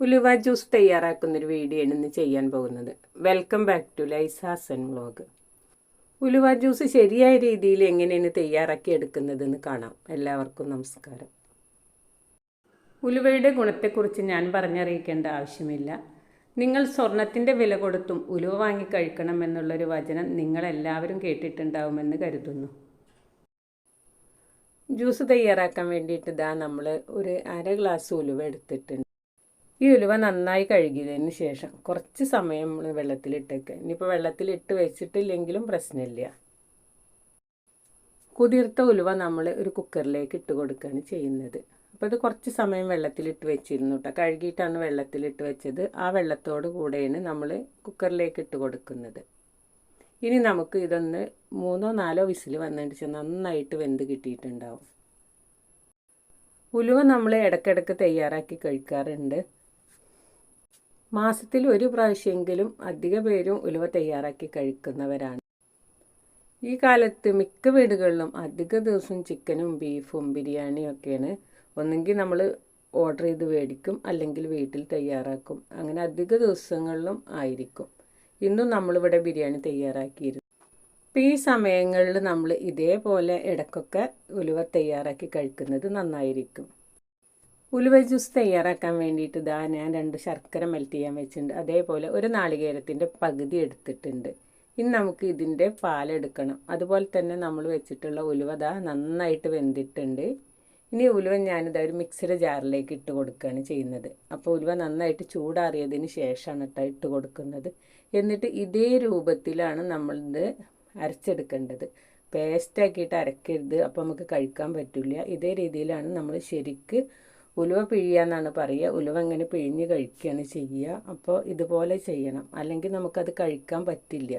ഉലുവ juice തയ്യാറാക്കുന്നൊരു video ആണ് ഇന്ന് ചെയ്യാൻ പോകുന്നത്. വെൽക്കം ബാക്ക് ടു ലൈസാസൻ വ്ളോഗ് ഉലുവ ജ്യൂസ് ശരിയായ രീതിയിൽ എങ്ങനെയാണ് തയ്യാറാക്കി എടുക്കുന്നതെന്ന് കാണാം. എല്ലാവർക്കും നമസ്കാരം. ഉലുവയുടെ ഗുണത്തെക്കുറിച്ച് ഞാൻ പറഞ്ഞറിയിക്കേണ്ട ആവശ്യമില്ല. നിങ്ങൾ സ്വർണത്തിന്റെ വില കൊടുത്തും ഉലുവ വാങ്ങി കഴിക്കണം എന്നുള്ളൊരു വചനം നിങ്ങളെല്ലാവരും കേട്ടിട്ടുണ്ടാവുമെന്ന് കരുതുന്നു. ജ്യൂസ് തയ്യാറാക്കാൻ വേണ്ടിയിട്ട് ഇതാ നമ്മൾ ഒരു അര ഗ്ലാസ് ഉലുവ എടുത്തിട്ടുണ്ട്. ഈ ഉലുവ നന്നായി കഴുകിയതിന് ശേഷം കുറച്ച് സമയം നമ്മൾ വെള്ളത്തിലിട്ടേക്ക്. ഇനിയിപ്പോൾ വെള്ളത്തിലിട്ട് വെച്ചിട്ടില്ലെങ്കിലും പ്രശ്നമില്ല. കുതിർത്ത ഉലുവ നമ്മൾ ഒരു കുക്കറിലേക്ക് ഇട്ട് കൊടുക്കുകയാണ് ചെയ്യുന്നത്. അപ്പോൾ ഇത് കുറച്ച് സമയം വെള്ളത്തിലിട്ട് വെച്ചിരുന്നു കേട്ടോ കഴുകിയിട്ടാണ് വെള്ളത്തിലിട്ട് വെച്ചത്. ആ വെള്ളത്തോട് കൂടെയാണ് നമ്മൾ കുക്കറിലേക്ക് ഇട്ട് കൊടുക്കുന്നത്. ഇനി നമുക്ക് ഇതൊന്ന് മൂന്നോ നാലോ വിസിൽ വന്നിട്ട് നന്നായിട്ട് വെന്ത് കിട്ടിയിട്ടുണ്ടാവും. ഉലുവ നമ്മൾ ഇടയ്ക്കിടയ്ക്ക് തയ്യാറാക്കി കഴിക്കാറുണ്ട്. മാസത്തിൽ ഒരു പ്രാവശ്യമെങ്കിലും അധിക പേരും ഉലുവ തയ്യാറാക്കി കഴിക്കുന്നവരാണ്. ഈ കാലത്ത് മിക്ക വീടുകളിലും അധിക ദിവസം ചിക്കനും ബീഫും ബിരിയാണിയും ഒക്കെയാണ്. ഒന്നെങ്കിൽ നമ്മൾ ഓർഡർ ചെയ്ത് മേടിക്കും അല്ലെങ്കിൽ വീട്ടിൽ തയ്യാറാക്കും. അങ്ങനെ അധിക ദിവസങ്ങളിലും ആയിരിക്കും. ഇന്നും നമ്മളിവിടെ ബിരിയാണി തയ്യാറാക്കിയിരുന്നു. അപ്പോൾ ഈ സമയങ്ങളിൽ നമ്മൾ ഇതേപോലെ ഇടയ്ക്കൊക്കെ ഉലുവ തയ്യാറാക്കി കഴിക്കുന്നത് നന്നായിരിക്കും. ഉലുവ ജ്യൂസ് തയ്യാറാക്കാൻ വേണ്ടിയിട്ട് ഇതാ ഞാൻ രണ്ട് ശർക്കര മെൽറ്റ് ചെയ്യാൻ വെച്ചിട്ടുണ്ട്. അതേപോലെ ഒരു നാളികേരത്തിന്റെ പകുതി എടുത്തിട്ടുണ്ട്. ഇനി നമുക്ക് ഇതിന്റെ പാലെടുക്കണം അതുപോലെ തന്നെ നമ്മൾ വെച്ചിട്ടുള്ള ഉലുവ ദാ നന്നായിട്ട് വെന്തിട്ടുണ്ട്. ഇനി ഉലുവ ഞാനിത് ഒരു മിക്സിയുടെ ജാറിലേക്ക് ഇട്ട് കൊടുക്കുകയാണ് ചെയ്യുന്നത്. അപ്പോൾ ഉലുവ നന്നായിട്ട് ചൂടാറിയതിന് ശേഷമാണ് കേട്ടോ ഇട്ട് കൊടുക്കുന്നത്. എന്നിട്ട് ഇതേ രൂപത്തിലാണ് നമ്മളിത് അരച്ചെടുക്കേണ്ടത്. പേസ്റ്റാക്കിയിട്ട് അരക്കരുത്. അപ്പോൾ നമുക്ക് കഴിക്കാൻ പറ്റില്ല. ഇതേ രീതിയിലാണ് നമ്മൾ ശരിക്ക് ഉലുവ പിഴിയാന്നാണ് പറയുക. ഉലുവ ഇങ്ങനെ പിഴിഞ്ഞ് കഴിക്കുകയാണ് ചെയ്യുക. അപ്പോൾ ഇതുപോലെ ചെയ്യണം. അല്ലെങ്കിൽ നമുക്കത് കഴിക്കാൻ പറ്റില്ല.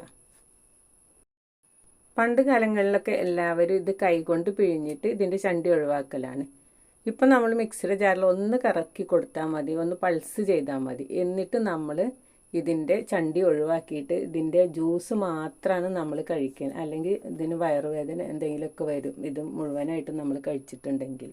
പണ്ട് കാലങ്ങളിലൊക്കെ എല്ലാവരും ഇത് കൈകൊണ്ട് പിഴിഞ്ഞിട്ട് ഇതിന്റെ ചണ്ടി ഒഴിവാക്കലാണ്. ഇപ്പം നമ്മൾ മിക്സിയുടെ ജാറിൽ ഒന്ന് കറക്കി കൊടുത്താൽ മതി. ഒന്ന് പൾസ് ചെയ്താൽ മതി. എന്നിട്ട് നമ്മൾ ഇതിന്റെ ചണ്ടി ഒഴിവാക്കിയിട്ട് ഇതിന്റെ ജ്യൂസ് മാത്രമാണ് നമ്മൾ കഴിക്കുന്നത് അല്ലെങ്കിൽ ഇതിന് വയറുവേദന എന്തെങ്കിലുമൊക്കെ വരും. ഇത് മുഴുവനായിട്ട് നമ്മൾ കഴിച്ചിട്ടുണ്ടെങ്കിൽ.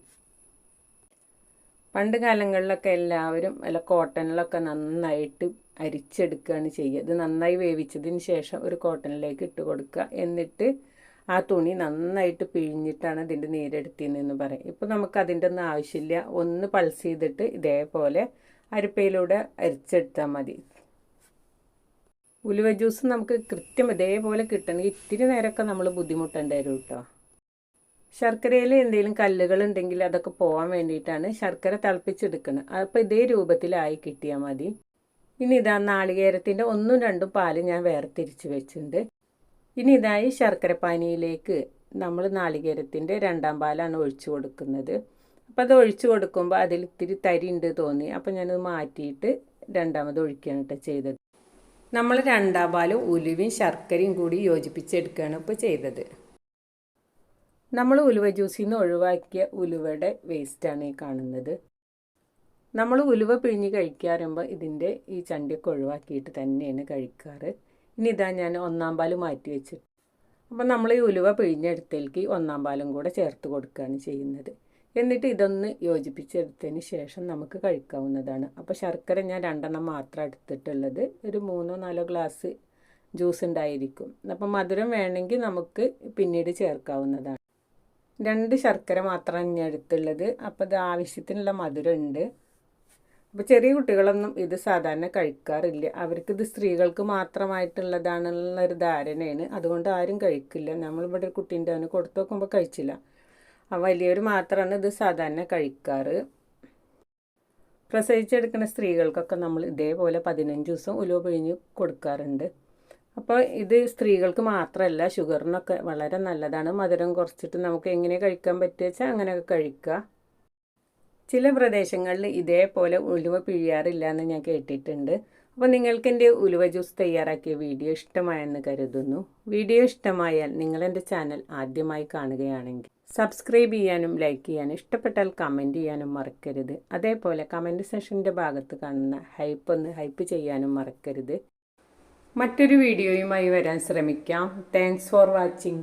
പണ്ട് കാലങ്ങളിലൊക്കെ എല്ലാവരും അല്ല കോട്ടണിലൊക്കെ നന്നായിട്ട് അരിച്ചെടുക്കുകയാണ് ചെയ്യുക. ഇത് നന്നായി വേവിച്ചതിന് ശേഷം ഒരു കോട്ടണിലേക്ക് ഇട്ട് കൊടുക്കുക. എന്നിട്ട് ആ തുണി നന്നായിട്ട് പിഴിഞ്ഞിട്ടാണ് ഇതിന്റെ നീരെടുത്തിയെന്ന് പറയും. ഇപ്പോൾ നമുക്ക് അതിന്റെ ഒന്നും ആവശ്യമില്ല. ഒന്ന് പൾസ് ചെയ്തിട്ട് ഇതേപോലെ അരിപ്പയിലൂടെ അരിച്ചെടുത്താൽ മതി. ഉലുവ ജ്യൂസ് നമുക്ക് കൃത്യം ഇതേപോലെ കിട്ടണമെങ്കിൽ ഇത്തിരി നേരമൊക്കെ നമ്മൾ ബുദ്ധിമുട്ടേണ്ടി വരും കേട്ടോ. ശർക്കരയിൽ എന്തെങ്കിലും കല്ലുകൾ ഉണ്ടെങ്കിൽ അതൊക്കെ പോകാൻ വേണ്ടിയിട്ടാണ് ശർക്കര തിളപ്പിച്ചെടുക്കുന്നത്. അപ്പോൾ ഇതേ രൂപത്തിലായി കിട്ടിയാൽ മതി. ഇനി ഇതാ നാളികേരത്തിന്റെ ഒന്നും രണ്ടും പാൽ ഞാൻ വേർതിരിച്ച് വെച്ചിട്ടുണ്ട്. ഇനി ഇതായി ശർക്കര പാനിയിലേക്ക് നമ്മൾ നാളികേരത്തിന്റെ രണ്ടാം പാലാണ് ഒഴിച്ചു കൊടുക്കുന്നത്. അപ്പോൾ അത് ഒഴിച്ചു കൊടുക്കുമ്പോൾ അതിൽ ഇത്തിരി തരി ഉണ്ട് തോന്നി. അപ്പോൾ ഞാനത് മാറ്റിയിട്ട് രണ്ടാമത് ഒഴിക്കുകയാണ് കേട്ടോ ചെയ്തത്. നമ്മൾ രണ്ടാം പാൽ ഉലുവയും ശർക്കരയും കൂടി യോജിപ്പിച്ചെടുക്കുകയാണ് ഇപ്പോൾ ചെയ്തത്. നമ്മൾ ഉലുവ ജ്യൂസിൽ നിന്ന് ഒഴിവാക്കിയ ഉലുവയുടെ വേസ്റ്റാണ് ഈ കാണുന്നത്. നമ്മൾ ഉലുവ പിഴിഞ്ഞ് കഴിക്കാറുമ്പോൾ ഇതിന്റെ ഈ ചണ്ടിയൊക്കെ ഒഴിവാക്കിയിട്ട് തന്നെയാണ് കഴിക്കാറ്. ഇനി ഇതാ ഞാൻ ഒന്നാം പാൽ മാറ്റി വെച്ചിട്ട് അപ്പം നമ്മൾ ഈ ഉലുവ പിഴിഞ്ഞെടുത്തേക്ക് ഒന്നാം പാലും കൂടെ ചേർത്ത് കൊടുക്കുകയാണ് ചെയ്യുന്നത്. എന്നിട്ട് ഇതൊന്ന് യോജിപ്പിച്ചെടുത്തതിന് ശേഷം നമുക്ക് കഴിക്കാവുന്നതാണ്. അപ്പോൾ ശർക്കര ഞാൻ രണ്ടെണ്ണം മാത്രം എടുത്തിട്ടുള്ളത്. ഒരു മൂന്നോ നാലോ ഗ്ലാസ് ജ്യൂസ് ഉണ്ടായിരിക്കും. അപ്പം മധുരം വേണമെങ്കിൽ നമുക്ക് പിന്നീട് ചേർക്കാവുന്നതാണ്. രണ്ട് ശർക്കര മാത്രമാണ് ഇനി എടുത്തുള്ളത് അപ്പോൾ ഇത് ആവശ്യത്തിനുള്ള മധുരമുണ്ട്. അപ്പോൾ ചെറിയ കുട്ടികളൊന്നും ഇത് സാധാരണ കഴിക്കാറില്ല. അവർക്കിത് സ്ത്രീകൾക്ക് മാത്രമായിട്ടുള്ളതാണെന്നുള്ളൊരു ധാരണയാണ്. അതുകൊണ്ട് ആരും കഴിക്കില്ല. നമ്മളിവിടെ ഒരു കുട്ടീന്റെ അവന് കൊടുത്തു നോക്കുമ്പോൾ കഴിച്ചില്ല. ആ വലിയവർ മാത്രമാണ് ഇത് സാധാരണ കഴിക്കാറ്. പ്രസവിച്ചെടുക്കുന്ന സ്ത്രീകൾക്കൊക്കെ നമ്മൾ ഇതേപോലെ പതിനഞ്ച് ദിവസം ഉലുവ പിഴിഞ്ഞ് കൊടുക്കാറുണ്ട്. അപ്പോൾ ഇത് സ്ത്രീകൾക്ക് മാത്രമല്ല ഷുഗറിനൊക്കെ വളരെ നല്ലതാണ്. മധുരം കുറച്ചിട്ട് നമുക്ക് എങ്ങനെ കഴിക്കാൻ പറ്റുക വെച്ചാൽ അങ്ങനെയൊക്കെ കഴിക്കുക. ചില പ്രദേശങ്ങളിൽ ഇതേപോലെ ഉലുവ പിഴിയാറില്ല എന്ന് ഞാൻ കേട്ടിട്ടുണ്ട്. അപ്പോൾ നിങ്ങൾക്ക് എന്റെ ഉലുവ ജ്യൂസ് തയ്യാറാക്കിയ വീഡിയോ ഇഷ്ടമായെന്ന് കരുതുന്നു. വീഡിയോ ഇഷ്ടമായാൽ നിങ്ങൾ എന്റെ ചാനൽ ആദ്യമായി കാണുകയാണെങ്കിൽ സബ്സ്ക്രൈബ് ചെയ്യാനും ലൈക്ക് ചെയ്യാനും ഇഷ്ടപ്പെട്ടാൽ കമന്റ് ചെയ്യാനും മറക്കരുത്. അതേപോലെ കമന്റ് സെഷന്റെ ഭാഗത്ത് കാണുന്ന ഹൈപ്പ് ഒന്ന് ഹൈപ്പ് ചെയ്യാനും മറക്കരുത്. മറ്റൊരു വീഡിയോയുമായി വരാൻ ശ്രമിക്കാം. Thanks for watching